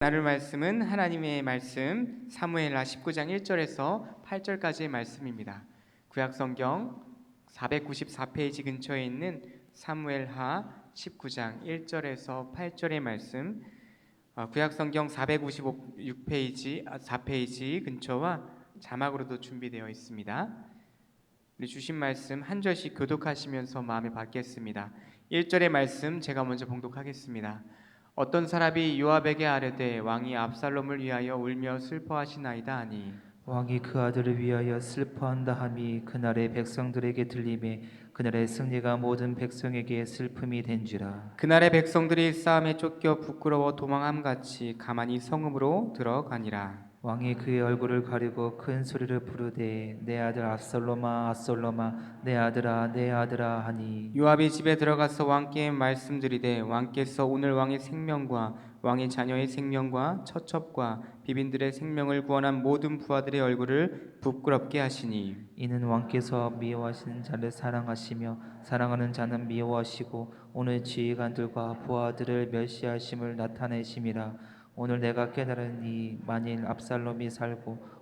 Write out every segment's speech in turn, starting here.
나눌 말씀은 하나님의 말씀 사무엘하 19장 1절에서 8절까지의 말씀입니다. 구약 성경 494페이지 근처에 있는 사무엘하 19장 1절에서 8절의 말씀 어, 구약 성경 456페이지 4페이지 근처와 자막으로도 준비되어 있습니다. 우리 주신 말씀 한 절씩 교독하시면서 마음에 받겠습니다. 1절의 말씀 제가 먼저 봉독하겠습니다. 어떤 사람이 요압에게 아뢰되 왕이 압살롬을 위하여 울며 슬퍼하시나이다 하니. 왕이 그 아들을 위하여 슬퍼한다 함이 그날의 백성들에게 들림에 그날의 승리가 모든 백성에게 슬픔이 된지라. 그날의 백성들이 싸움에 쫓겨 부끄러워 도망함 같이 가만히 성읍으로 들어가니라. 왕이 그의 얼굴을 가리고 큰 소리를 부르되 내 아들 압살롬아 압살롬아 내 아들아 내 아들아 하니. 요압이 집에 들어가서 왕께 말씀드리되 왕께서 오늘 왕의 생명과 왕의 자녀의 생명과 처첩과 비빈들의 생명을 구원한 모든 부하들의 얼굴을 부끄럽게 하시니. 이는 왕께서 미워하시는 자를 사랑하시며 사랑하는 자는 미워하시고 오늘 지휘관들과 부하들을 멸시하심을 나타내심이라. 오늘 내가 깨달으니 만일 압살롬이 살고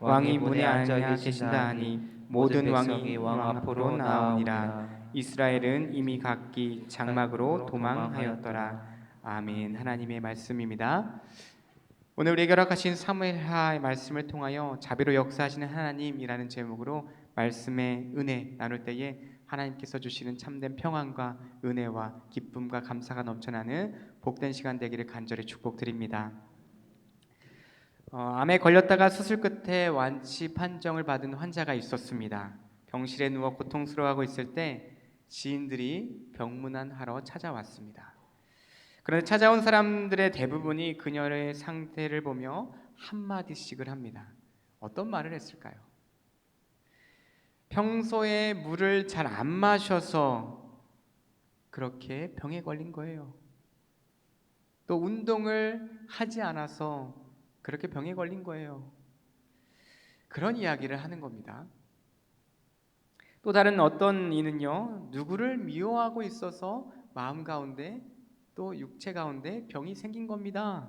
왕이 문에 앉아 계신다 하니 모든 왕이 왕 앞으로 나오니라 이스라엘은 이미 각기 장막으로 도망하였더라. 아멘. 하나님의 말씀입니다. 오늘 우리에게 허락하신 사무엘하의 말씀을 통하여 자비로 역사하시는 하나님이라는 제목으로 말씀의 은혜 나눌 때에 하나님께서 주시는 참된 평안과 은혜와 기쁨과 감사가 넘쳐나는 복된 시간 되기를 간절히 축복드립니다. 어, 암에 걸렸다가 수술 끝에 완치 판정을 받은 환자가 있었습니다. 병실에 누워 고통스러워하고 있을 때 지인들이 병문안 하러 찾아왔습니다. 그런데 찾아온 사람들의 대부분이 그녀의 상태를 보며 한마디씩을 합니다. 어떤 말을 했을까요? 평소에 물을 잘 안 마셔서 그렇게 병에 걸린 거예요. 또 운동을 하지 않아서 그렇게 병에 걸린 거예요. 그런 이야기를 하는 겁니다. 또 다른 어떤 이는요, 누구를 미워하고 있어서 마음 가운데 또 육체 가운데 병이 생긴 겁니다.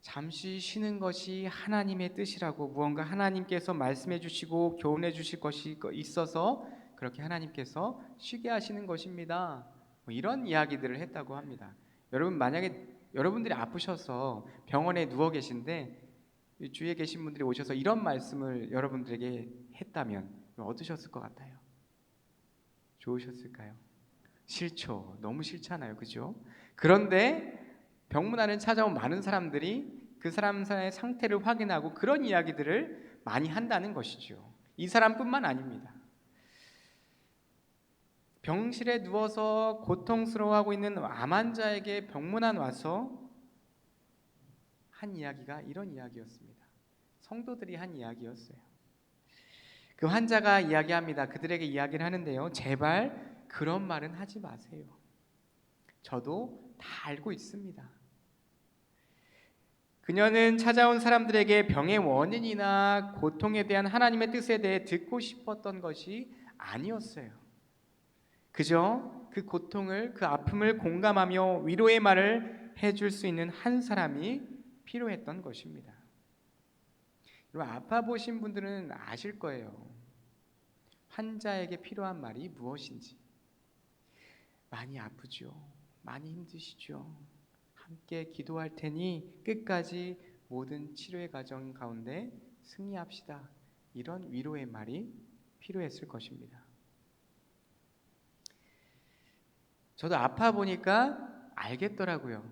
잠시 쉬는 것이 하나님의 뜻이라고 무언가 하나님께서 말씀해 주시고 교훈해 주실 것이 있어서 그렇게 하나님께서 쉬게 하시는 것입니다. 뭐 이런 이야기들을 했다고 합니다. 여러분 만약에 여러분들이 아프셔서 병원에 누워 계신데 주위에 계신 분들이 오셔서 이런 말씀을 여러분들에게 했다면 어떠셨을 것 같아요? 좋으셨을까요? 싫죠. 너무 싫잖아요. 그죠? 그런데 병문안을 찾아온 많은 사람들이 그 사람의 상태를 확인하고 그런 이야기들을 많이 한다는 것이죠. 이 사람뿐만 아닙니다. 병실에 누워서 고통스러워하고 있는 암 환자에게 병문안 와서 한 이야기가 이런 이야기였습니다. 성도들이 한 이야기였어요. 그 환자가 이야기합니다. 그들에게 이야기를 하는데요. 제발 그런 말은 하지 마세요. 저도 다 알고 있습니다. 그녀는 찾아온 사람들에게 병의 원인이나 고통에 대한 하나님의 뜻에 대해 듣고 싶었던 것이 아니었어요. 그저 그 고통을, 그 아픔을 공감하며 위로의 말을 해줄 수 있는 한 사람이 필요했던 것입니다. 여러분, 아파 보신 분들은 아실 거예요. 환자에게 필요한 말이 무엇인지. 많이 아프죠. 많이 힘드시죠. 함께 기도할 테니 끝까지 모든 치료의 과정 가운데 승리합시다. 이런 위로의 말이 필요했을 것입니다. 저도 아파 보니까 알겠더라고요.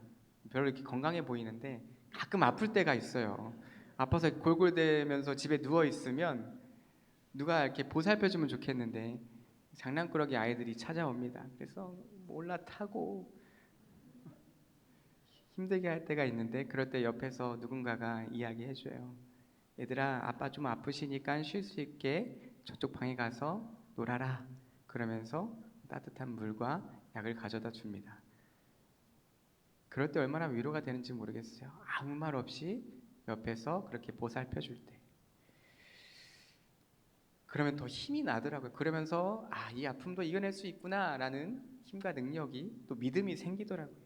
별로 이렇게 건강해 보이는데 가끔 아플 때가 있어요. 아파서 골골대면서 집에 누워 있으면 누가 이렇게 보살펴 주면 좋겠는데 장난꾸러기 아이들이 찾아옵니다. 그래서 올라타고 힘들게 할 때가 있는데 그럴 때 옆에서 누군가가 이야기해 줘요. 얘들아, 아빠 좀 아프시니까 쉴 수 있게 저쪽 방에 가서 놀아라. 그러면서 따뜻한 물과 약을 가져다 줍니다. 그럴 때 얼마나 위로가 되는지 모르겠어요. 아무 말 없이 옆에서 그렇게 보살펴 줄 때. 그러면 더 힘이 나더라고요. 그러면서 아, 이 아픔도 이겨낼 수 있구나라는 힘과 능력이 또 믿음이 생기더라고요.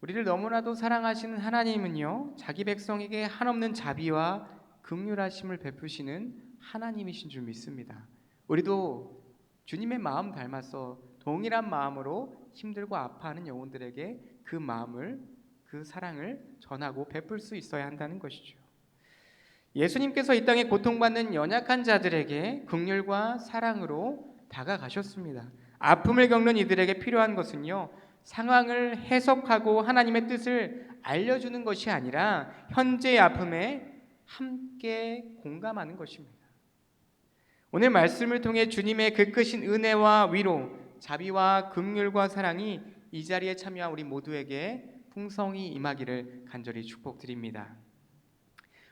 우리를 너무나도 사랑하시는 하나님은요, 자기 백성에게 한없는 자비와 긍휼하심을 베푸시는 하나님이신 줄 믿습니다. 우리도 주님의 마음 닮아서 동일한 마음으로 힘들고 아파하는 영혼들에게 그 마음을 그 사랑을 전하고 베풀 수 있어야 한다는 것이죠. 예수님께서 이 땅에 고통받는 연약한 자들에게 긍휼과 사랑으로 다가가셨습니다. 아픔을 겪는 이들에게 필요한 것은요. 상황을 해석하고 하나님의 뜻을 알려주는 것이 아니라 현재의 아픔에 함께 공감하는 것입니다. 오늘 말씀을 통해 주님의 그 크신 은혜와 위로, 자비와 긍휼과 사랑이 이 자리에 참여한 우리 모두에게 풍성히 임하기를 간절히 축복드립니다.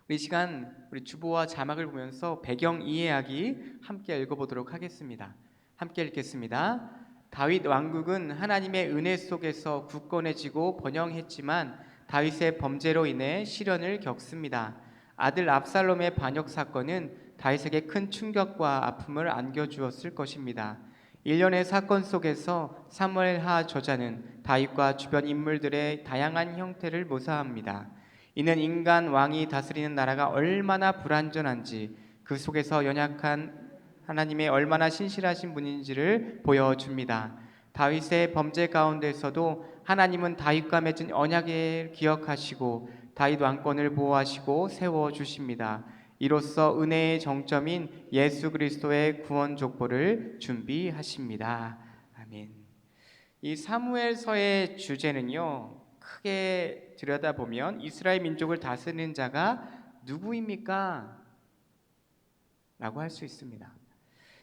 우리 시간 우리 주보와 자막을 보면서 배경 이해하기 함께 읽어보도록 하겠습니다. 함께 읽겠습니다. 다윗 왕국은 하나님의 은혜 속에서 굳건해지고 번영했지만 다윗의 범죄로 인해 시련을 겪습니다. 아들 압살롬의 반역 사건은 다윗에게 큰 충격과 아픔을 안겨주었을 것입니다. 일련의 사건 속에서 사무엘하 저자는 다윗과 주변 인물들의 다양한 형태를 묘사합니다. 이는 인간 왕이 다스리는 나라가 얼마나 불완전한지 그 속에서 연약한 하나님의 얼마나 신실하신 분인지를 보여줍니다. 다윗의 범죄 가운데서도 하나님은 다윗과 맺은 언약을 기억하시고 다윗 왕권을 보호하시고 세워 주십니다. 이로써 은혜의 정점인 예수 그리스도의 구원 족보를 준비하십니다. 아멘. 이 사무엘서의 주제는요. 크게 들여다보면 이스라엘 민족을 다스리는 자가 누구입니까? 라고 할 수 있습니다.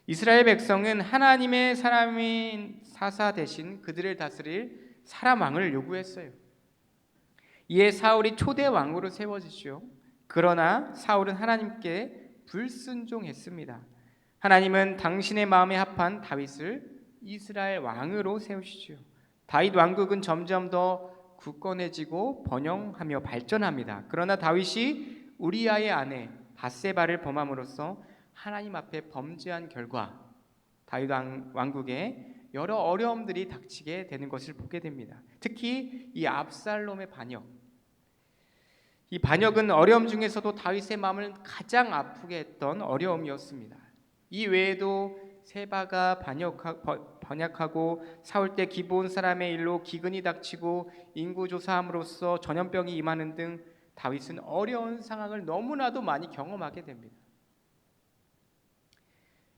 이스라엘 백성은 하나님의 사람인 사사 대신 그들을 다스릴 사람 왕을 요구했어요. 이에 사울이 초대 왕으로 세워지죠. 그러나 사울은 하나님께 불순종했습니다. 하나님은 당신의 마음에 합한 다윗을 이스라엘 왕으로 세우시죠. 다윗 왕국은 점점 더 굳건해지고 번영하며 발전합니다. 그러나 다윗이 우리아의 아내 바세바를 범함으로써 하나님 앞에 범죄한 결과 다윗 왕국에 여러 어려움들이 닥치게 되는 것을 보게 됩니다. 특히 이 압살롬의 반역. 이 반역은 어려움 중에서도 다윗의 마음을 가장 아프게 했던 어려움이었습니다. 이 외에도 세바가 반역하, 번약하고 사울 때 기본 사람의 일로 기근이 닥치고 인구 조사함으로써 전염병이 임하는 등 다윗은 어려운 상황을 너무나도 많이 경험하게 됩니다.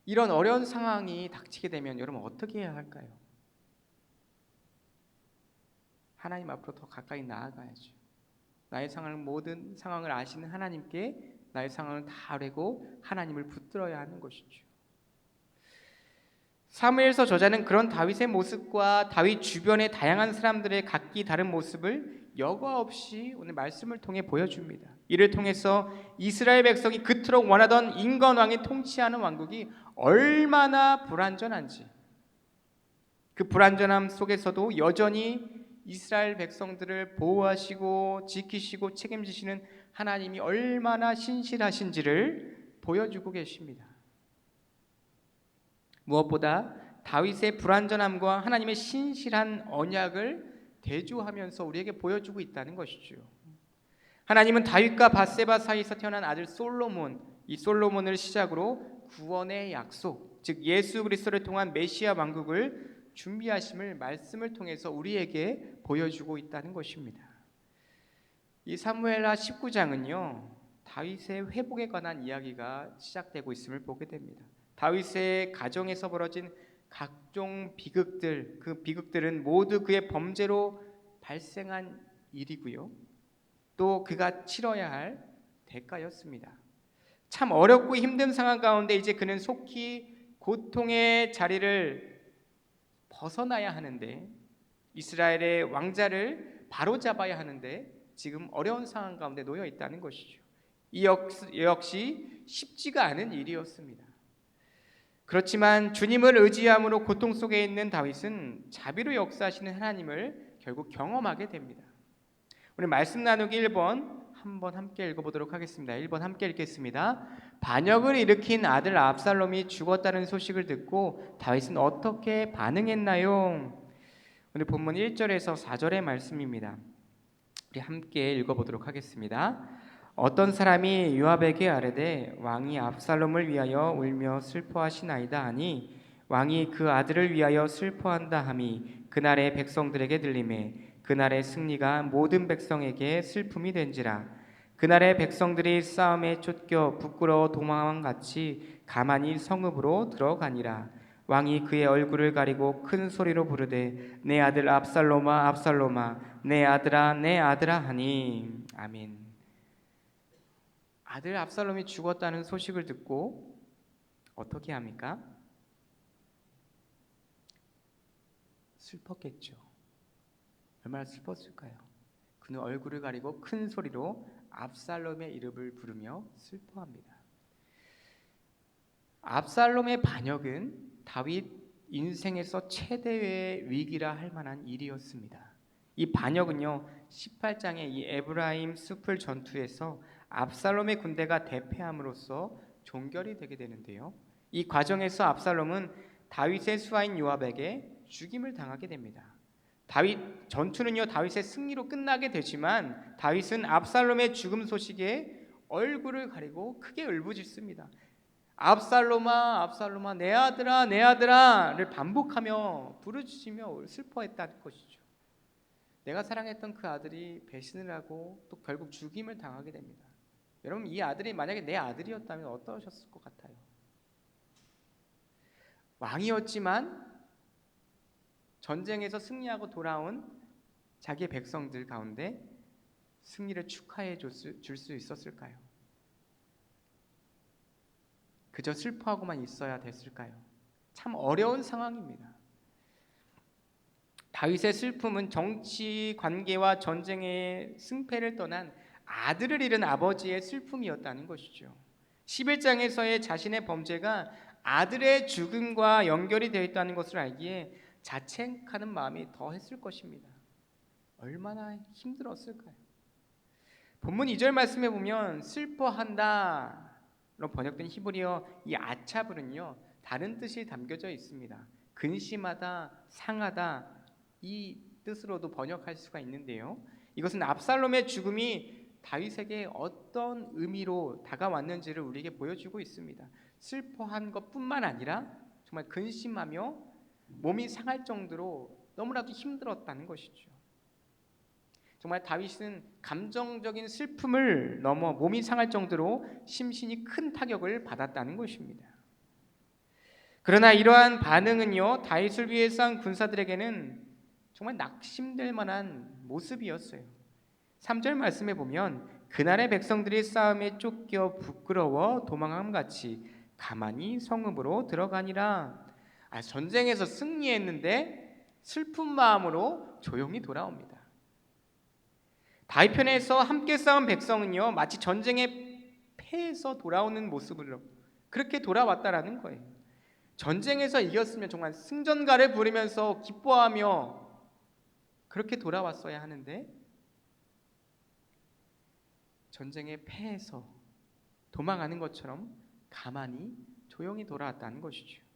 이런 어려운 상황이 닥치게 되면 여러분 어떻게 해야 할까요? 하나님 앞으로 더 가까이 나아가야죠. 나의 상황을 모든 상황을 아시는 하나님께 나의 상황을 다 아뢰고 하나님을 붙들어야 하는 것이죠. 사무엘서 저자는 그런 다윗의 모습과 다윗 주변의 다양한 사람들의 각기 다른 모습을 여과 없이 오늘 말씀을 통해 보여줍니다. 이를 통해서 이스라엘 백성이 그토록 원하던 인간 왕이 통치하는 왕국이 얼마나 불완전한지 그 불완전함 속에서도 여전히 이스라엘 백성들을 보호하시고 지키시고 책임지시는 하나님이 얼마나 신실하신지를 보여주고 계십니다. 무엇보다 다윗의 불완전함과 하나님의 신실한 언약을 대조하면서 우리에게 보여주고 있다는 것이죠. 하나님은 다윗과 바세바 사이에서 태어난 아들 솔로몬, 이 솔로몬을 시작으로 구원의 약속, 즉 예수 그리스도를 통한 메시아 왕국을 준비하심을 말씀을 통해서 우리에게 보여주고 있다는 것입니다. 이 사무엘하 19장은요. 다윗의 회복에 관한 이야기가 시작되고 있음을 보게 됩니다. 다윗의 가정에서 벌어진 각종 비극들, 그 비극들은 모두 그의 범죄로 발생한 일이고요. 또 그가 치러야 할 대가였습니다. 참 어렵고 힘든 상황 가운데 이제 그는 속히 고통의 자리를 벗어나야 하는데 이스라엘의 왕자를 바로잡아야 하는데 지금 어려운 상황 가운데 놓여 있다는 것이죠. 이 역- 역시 쉽지가 않은 일이었습니다. 그렇지만 주님을 의지함으로 고통 속에 있는 다윗은 자비로 역사하시는 하나님을 결국 경험하게 됩니다. 우리 말씀 나누기 1번 한번 함께 읽어보도록 하겠습니다. 1번 함께 읽겠습니다. 반역을 일으킨 아들 압살롬이 죽었다는 소식을 듣고 다윗은 어떻게 반응했나요? 오늘 본문 1절에서 4절의 말씀입니다. 우리 함께 읽어보도록 하겠습니다. 어떤 사람이 요압에게 아뢰되 왕이 압살롬을 위하여 울며 슬퍼하시나이다 하니 왕이 그 아들을 위하여 슬퍼한다 함이 그날의 백성들에게 들림에 그날의 승리가 모든 백성에게 슬픔이 된지라 그날의 백성들이 싸움에 쫓겨 부끄러워 도망한 같이 가만히 성읍으로 들어가니라 왕이 그의 얼굴을 가리고 큰 소리로 부르되 내 아들 압살롬아 압살롬아 내 아들아 내 아들아 하니 아멘. 아들 압살롬이 죽었다는 소식을 듣고 어떻게 합니까? 슬펐겠죠. 얼마나 슬펐을까요? 그는 얼굴을 가리고 큰 소리로 압살롬의 이름을 부르며 슬퍼합니다. 압살롬의 반역은 다윗 인생에서 최대의 위기라 할 만한 일이었습니다. 이 반역은요 18장의 이 에브라임 숲을 전투에서 압살롬의 군대가 대패함으로써 종결이 되게 되는데요. 이 과정에서 압살롬은 다윗의 수하인 요압에게 죽임을 당하게 됩니다. 다윗 전투는요 다윗의 승리로 끝나게 되지만 다윗은 압살롬의 죽음 소식에 얼굴을 가리고 크게 울부짖습니다. 압살롬아 압살롬아 내 아들아 내 아들아를 반복하며 부르짖으며 슬퍼했다는 것이죠. 내가 사랑했던 그 아들이 배신을 하고 또 결국 죽임을 당하게 됩니다. 여러분 이 아들이 만약에 내 아들이었다면 어떠셨을 것 같아요? 왕이었지만 전쟁에서 승리하고 돌아온 자기의 백성들 가운데 승리를 축하해 줄 수 있었을까요? 그저 슬퍼하고만 있어야 됐을까요? 참 어려운 상황입니다. 다윗의 슬픔은 정치 관계와 전쟁의 승패를 떠난 아들을 잃은 아버지의 슬픔이었다는 것이죠. 11장에서의 자신의 범죄가 아들의 죽음과 연결이 되어 있다는 것을 알기에 자책하는 마음이 더했을 것입니다. 얼마나 힘들었을까요? 본문 2절 말씀에 보면 슬퍼한다로 번역된 히브리어 이 아차불은요 다른 뜻이 담겨져 있습니다. 근심하다, 상하다 이 뜻으로도 번역할 수가 있는데요. 이것은 압살롬의 죽음이 다윗에게 어떤 의미로 다가왔는지를 우리에게 보여주고 있습니다. 슬퍼한 것뿐만 아니라 정말 근심하며 몸이 상할 정도로 너무나도 힘들었다는 것이죠. 정말 다윗은 감정적인 슬픔을 넘어 몸이 상할 정도로 심신이 큰 타격을 받았다는 것입니다. 그러나 이러한 반응은요 다윗을 위해 싸운 군사들에게는 정말 낙심될 만한 모습이었어요. 3절 말씀에 보면 그날의 백성들이 싸움에 쫓겨 부끄러워 도망함 같이 가만히 성읍으로 들어가니라. 아, 전쟁에서 승리했는데 슬픈 마음으로 조용히 돌아옵니다. 다윗편에서 함께 싸운 백성은요 마치 전쟁에 패해서 돌아오는 모습으로 그렇게 돌아왔다라는 거예요. 전쟁에서 이겼으면 정말 승전가를 부르면서 기뻐하며 그렇게 돌아왔어야 하는데 전쟁에 패해서 도망하는 것처럼 가만히 조용히 돌아왔다는 것이죠.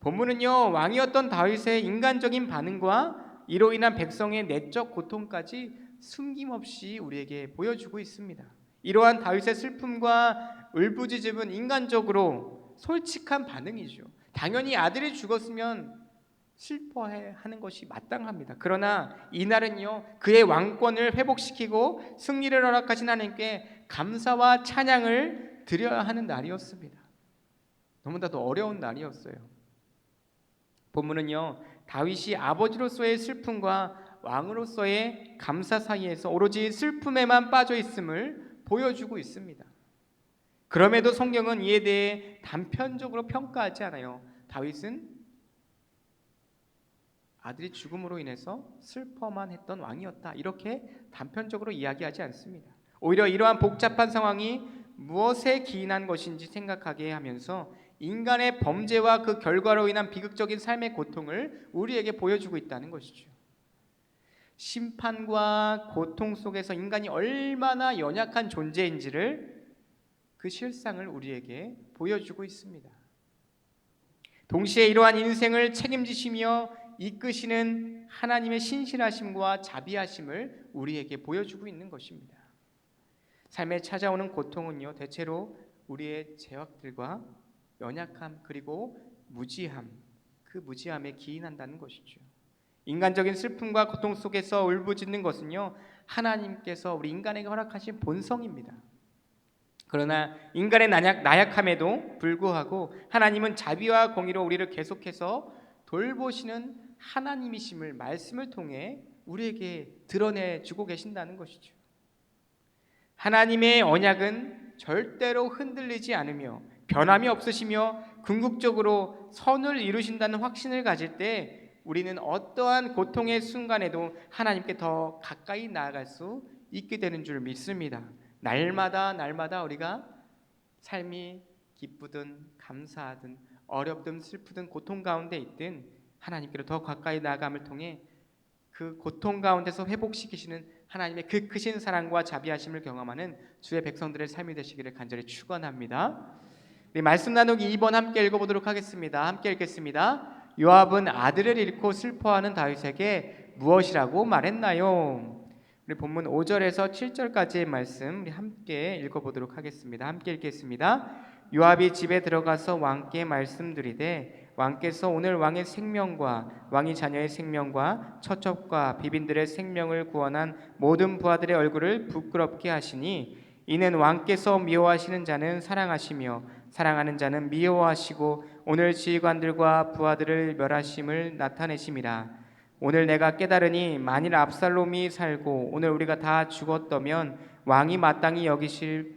본문은요 왕이었던 다윗의 인간적인 반응과 이로 인한 백성의 내적 고통까지 숨김없이 우리에게 보여주고 있습니다. 이러한 다윗의 슬픔과 울부짖음은 인간적으로 솔직한 반응이죠. 당연히 아들이 죽었으면 슬퍼하는 것이 마땅합니다. 그러나 이날은요 그의 왕권을 회복시키고 승리를 허락하신 하나님께 감사와 찬양을 드려야 하는 날이었습니다. 너무나도 어려운 날이었어요. 본문은요 다윗이 아버지로서의 슬픔과 왕으로서의 감사 사이에서 오로지 슬픔에만 빠져 있음을 보여주고 있습니다. 그럼에도 성경은 이에 대해 단편적으로 평가하지 않아요. 다윗은 아들이 죽음으로 인해서 슬퍼만 했던 왕이었다. 이렇게 단편적으로 이야기하지 않습니다. 오히려 이러한 복잡한 상황이 무엇에 기인한 것인지 생각하게 하면서 인간의 범죄와 그 결과로 인한 비극적인 삶의 고통을 우리에게 보여주고 있다는 것이죠. 심판과 고통 속에서 인간이 얼마나 연약한 존재인지를 그 실상을 우리에게 보여주고 있습니다. 동시에 이러한 인생을 책임지시며 이끄시는 하나님의 신실하심과 자비하심을 우리에게 보여주고 있는 것입니다. 삶에 찾아오는 고통은요 대체로 우리의 죄악들과 연약함 그리고 무지함 그 무지함에 기인한다는 것이죠. 인간적인 슬픔과 고통 속에서 울부짖는 것은요 하나님께서 우리 인간에게 허락하신 본성입니다. 그러나 인간의 나약, 나약함에도 불구하고 하나님은 자비와 공의로 우리를 계속해서 돌보시는 하나님이심을 말씀을 통해 우리에게 드러내 주고 계신다는 것이죠. 하나님의 언약은 절대로 흔들리지 않으며 변함이 없으시며 궁극적으로 선을 이루신다는 확신을 가질 때 우리는 어떠한 고통의 순간에도 하나님께 더 가까이 나아갈 수 있게 되는 줄 믿습니다. 날마다 날마다 우리가 삶이 기쁘든 감사하든 어렵든 슬프든 고통 가운데 있든 하나님께로 더 가까이 나아감을 통해 그 고통 가운데서 회복시키시는 하나님의 그 크신 사랑과 자비하심을 경험하는 주의 백성들의 삶이 되시기를 간절히 축원합니다. 말씀 나누기 2번 함께 읽어보도록 하겠습니다. 함께 읽겠습니다. 요압은 아들을 잃고 슬퍼하는 다윗에게 무엇이라고 말했나요? 우리 본문 5절에서 7절까지의 말씀 우리 함께 읽어보도록 하겠습니다. 함께 읽겠습니다. 요압이 집에 들어가서 왕께 말씀드리되 왕께서 오늘 왕의 생명과 왕이 자녀의 생명과 처첩과 비빈들의 생명을 구원한 모든 부하들의 얼굴을 부끄럽게 하시니 이는 왕께서 미워하시는 자는 사랑하시며 사랑하는 자는 미워하시고 오늘 지휘관들과 부하들을 멸하심을 나타내심이라 오늘 내가 깨달으니 만일 압살롬이 살고 오늘 우리가 다 죽었다면 왕이 마땅히 여기실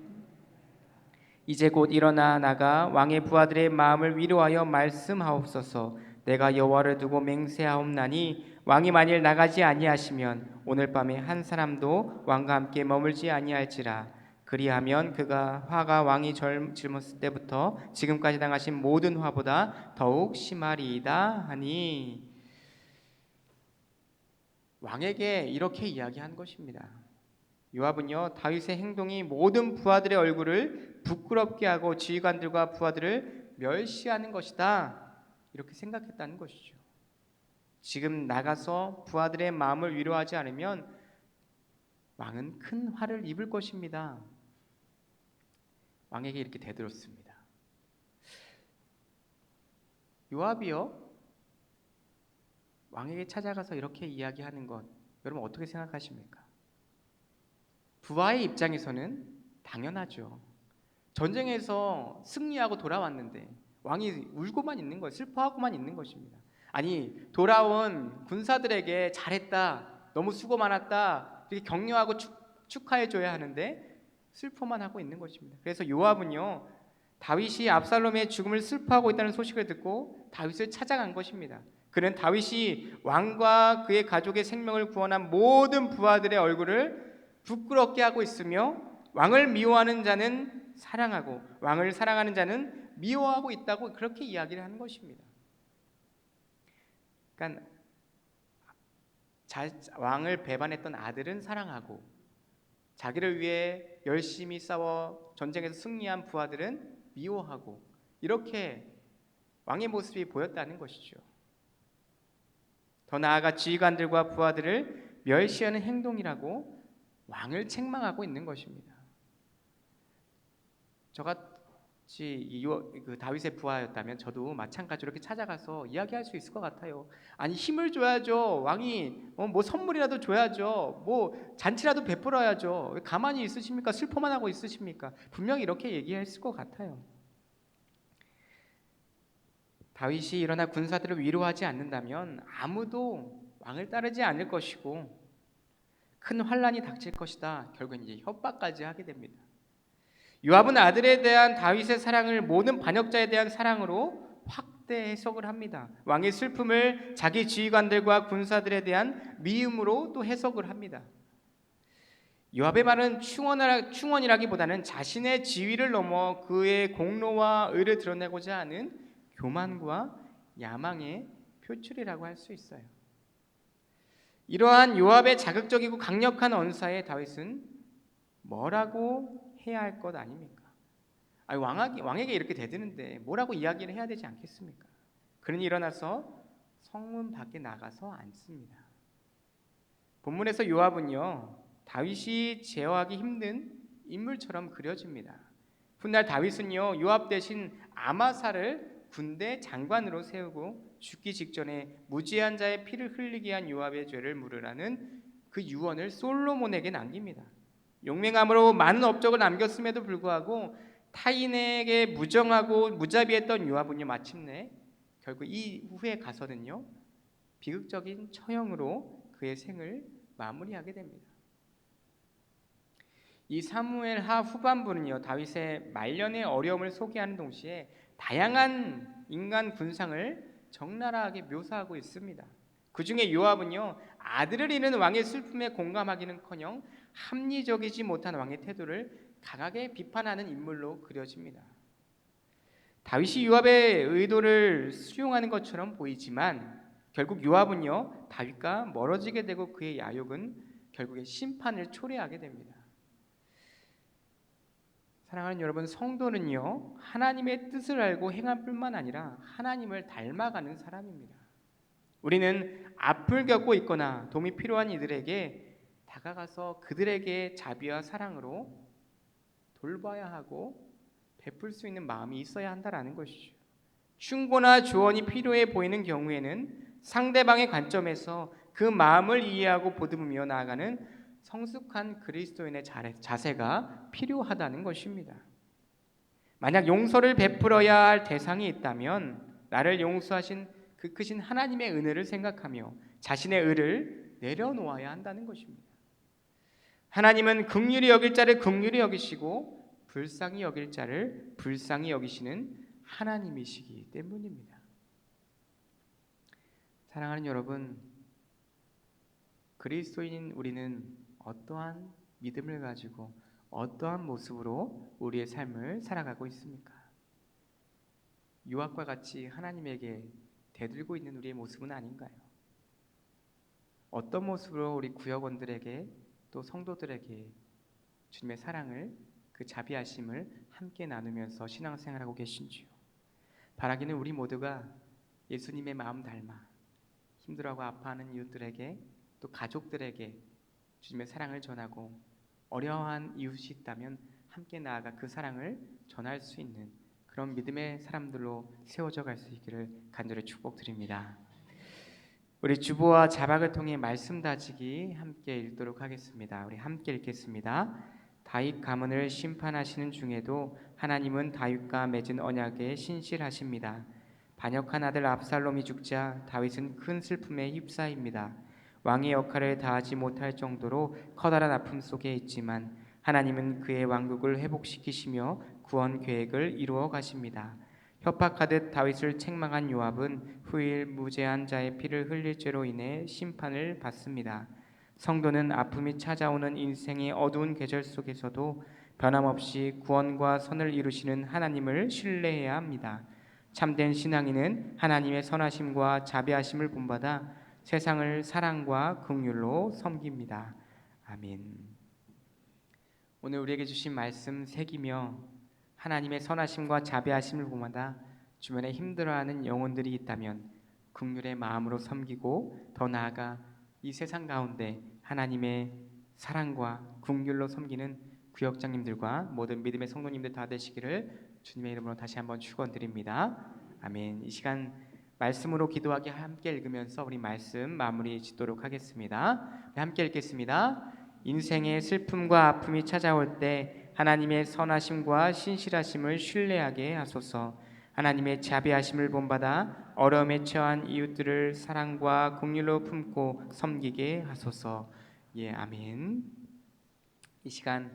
이제 곧 일어나 나가 왕의 부하들의 마음을 위로하여 말씀하옵소서. 내가 여호와를 두고 맹세하옵나니 왕이 만일 나가지 아니하시면 오늘 밤에 한 사람도 왕과 함께 머물지 아니할지라 그리하면 그가 화가 왕이 젊- 젊었을 때부터 지금까지 당하신 모든 화보다 더욱 심하리이다 하니 왕에게 이렇게 이야기한 것입니다. 요압은요 다윗의 행동이 모든 부하들의 얼굴을 부끄럽게 하고 지휘관들과 부하들을 멸시하는 것이다 이렇게 생각했다는 것이죠. 지금 나가서 부하들의 마음을 위로하지 않으면 왕은 큰 화를 입을 것입니다. 왕에게 이렇게 대들었습니다. 요압이요 왕에게 찾아가서 이렇게 이야기하는 것 여러분 어떻게 생각하십니까? 부하의 입장에서는 당연하죠. 전쟁에서 승리하고 돌아왔는데 왕이 울고만 있는 거예요. 슬퍼하고만 있는 것입니다. 아니 돌아온 군사들에게 잘했다, 너무 수고 많았다 이렇게 격려하고 축, 축하해 줘야 하는데 슬퍼만 하고 있는 것입니다. 그래서 요압은요 다윗이 압살롬의 죽음을 슬퍼하고 있다는 소식을 듣고 다윗을 찾아간 것입니다. 그는 다윗이 왕과 그의 가족의 생명을 구원한 모든 부하들의 얼굴을 부끄럽게 하고 있으며 왕을 미워하는 자는 사랑하고 왕을 사랑하는 자는 미워하고 있다고 그렇게 이야기를 하는 것입니다. 그러니까 자, 왕을 배반했던 아들은 사랑하고 자기를 위해 열심히 싸워 전쟁에서 승리한 부하들은 미워하고 이렇게 왕의 모습이 보였다는 것이죠. 더 나아가 지휘관들과 부하들을 멸시하는 행동이라고 왕을 책망하고 있는 것입니다. 저 같이 이 요- 그 다윗의 부하였다면 저도 마찬가지로 이렇게 찾아가서 이야기할 수 있을 것 같아요. 아니 힘을 줘야죠. 왕이 어, 뭐 선물이라도 줘야죠. 뭐 잔치라도 베풀어야죠. 왜 가만히 있으십니까? 슬퍼만 하고 있으십니까? 분명히 이렇게 얘기했을 것 같아요. 다윗이 일어나 군사들을 위로하지 않는다면 아무도 왕을 따르지 않을 것이고 큰 환란이 닥칠 것이다. 결국은 이제 협박까지 하게 됩니다. 요압은 아들에 대한 다윗의 사랑을 모든 반역자에 대한 사랑으로 확 헛되이 해석을 합니다. 왕의 슬픔을 자기 지휘관들과 군사들에 대한 미움으로 또 해석을 합니다. 요압의 말은 충원이라, 충원이라기보다는 자신의 지위를 넘어 그의 공로와 의를 드러내고자 하는 교만과 야망의 표출이라고 할 수 있어요. 이러한 요압의 자극적이고 강력한 언사에 다윗은 뭐라고 해야 할 것 아닙니까? 아니, 왕에게, 왕에게 이렇게 대드는데 뭐라고 이야기를 해야 되지 않겠습니까? 그러니 일어나서 성문 밖에 나가서 앉습니다. 본문에서 요압은요 다윗이 제어하기 힘든 인물처럼 그려집니다. 훗날 다윗은요 요압 대신 아마사를 군대 장관으로 세우고 죽기 직전에 무지한 자의 피를 흘리게 한 요압의 죄를 물으라는 그 유언을 솔로몬에게 남깁니다. 용맹함으로 많은 업적을 남겼음에도 불구하고 타인에게 무정하고 무자비했던 요압은요 마침내 결국 이 후에 가서는요 비극적인 처형으로 그의 생을 마무리하게 됩니다. 이 사무엘 하 후반부는요 다윗의 말년의 어려움을 소개하는 동시에 다양한 인간 군상을 적나라하게 묘사하고 있습니다. 그 중에 요압은요 아들을 잃은 왕의 슬픔에 공감하기는커녕 합리적이지 못한 왕의 태도를 강하게 비판하는 인물로 그려집니다. 다윗이 요압의 의도를 수용하는 것처럼 보이지만 결국 요압은요 다윗과 멀어지게 되고 그의 야욕은 결국에 심판을 초래하게 됩니다. 사랑하는 여러분, 성도는요 하나님의 뜻을 알고 행할 뿐만 아니라 하나님을 닮아가는 사람입니다. 우리는 앞을 겪고 있거나 도움이 필요한 이들에게 다가가서 그들에게 자비와 사랑으로 돌봐야 하고 베풀 수 있는 마음이 있어야 한다라는 것이죠. 충고나 조언이 필요해 보이는 경우에는 상대방의 관점에서 그 마음을 이해하고 보듬으며 나아가는 성숙한 그리스도인의 자세가 필요하다는 것입니다. 만약 용서를 베풀어야 할 대상이 있다면 나를 용서하신 그 크신 하나님의 은혜를 생각하며 자신의 의를 내려놓아야 한다는 것입니다. 하나님은 극률이 여길 자를 극률이 여기시고 불쌍히 여길 자를 불쌍히 여기시는 하나님이시기 때문입니다. 사랑하는 여러분, 그리스도인 우리는 어떠한 믿음을 가지고 어떠한 모습으로 우리의 삶을 살아가고 있습니까? 유학과 같이 하나님에게 대들고 있는 우리의 모습은 아닌가요? 어떤 모습으로 우리 구역원들에게 또 성도들에게 주님의 사랑을 그 자비하심을 함께 나누면서 신앙생활하고 계신지요? 바라기는 우리 모두가 예수님의 마음 닮아 힘들어하고 아파하는 이웃들에게 또 가족들에게 주님의 사랑을 전하고 어려워한 이웃이 있다면 함께 나아가 그 사랑을 전할 수 있는 그런 믿음의 사람들로 세워져 갈 수 있기를 간절히 축복드립니다. 우리 주보와 자박을 통해 말씀 다지기 함께 읽도록 하겠습니다. 우리 함께 읽겠습니다. 다윗 가문을 심판하시는 중에도 하나님은 다윗과 맺은 언약에 신실하십니다. 반역한 아들 압살롬이 죽자 다윗은 큰 슬픔에 휩싸입니다. 왕의 역할을 다하지 못할 정도로 커다란 아픔 속에 있지만 하나님은 그의 왕국을 회복시키시며 구원 계획을 이루어 가십니다. 협박하듯 다윗을 책망한 요압은 후일 무죄한 자의 피를 흘릴 죄로 인해 심판을 받습니다. 성도는 아픔이 찾아오는 인생의 어두운 계절 속에서도 변함없이 구원과 선을 이루시는 하나님을 신뢰해야 합니다. 참된 신앙인은 하나님의 선하심과 자비하심을 본받아 세상을 사랑과 긍휼로 섬깁니다. 아멘. 오늘 우리에게 주신 말씀 새기며 하나님의 선하심과 자비하심을 본받아 주변에 힘들어하는 영혼들이 있다면 긍휼의 마음으로 섬기고 더 나아가 이 세상 가운데 하나님의 사랑과 긍휼로 섬기는 구역장님들과 모든 믿음의 성도님들 다 되시기를 주님의 이름으로 다시 한번 축원드립니다. 아멘. 이 시간 말씀으로 기도하기 함께 읽으면서 우리 말씀 마무리 짓도록 하겠습니다. 함께 읽겠습니다. 인생의 슬픔과 아픔이 찾아올 때 하나님의 선하심과 신실하심을 신뢰하게 하소서. 하나님의 자비하심을 본받아 어려움에 처한 이웃들을 사랑과 긍휼로 품고 섬기게 하소서. 예, 아멘. 이 시간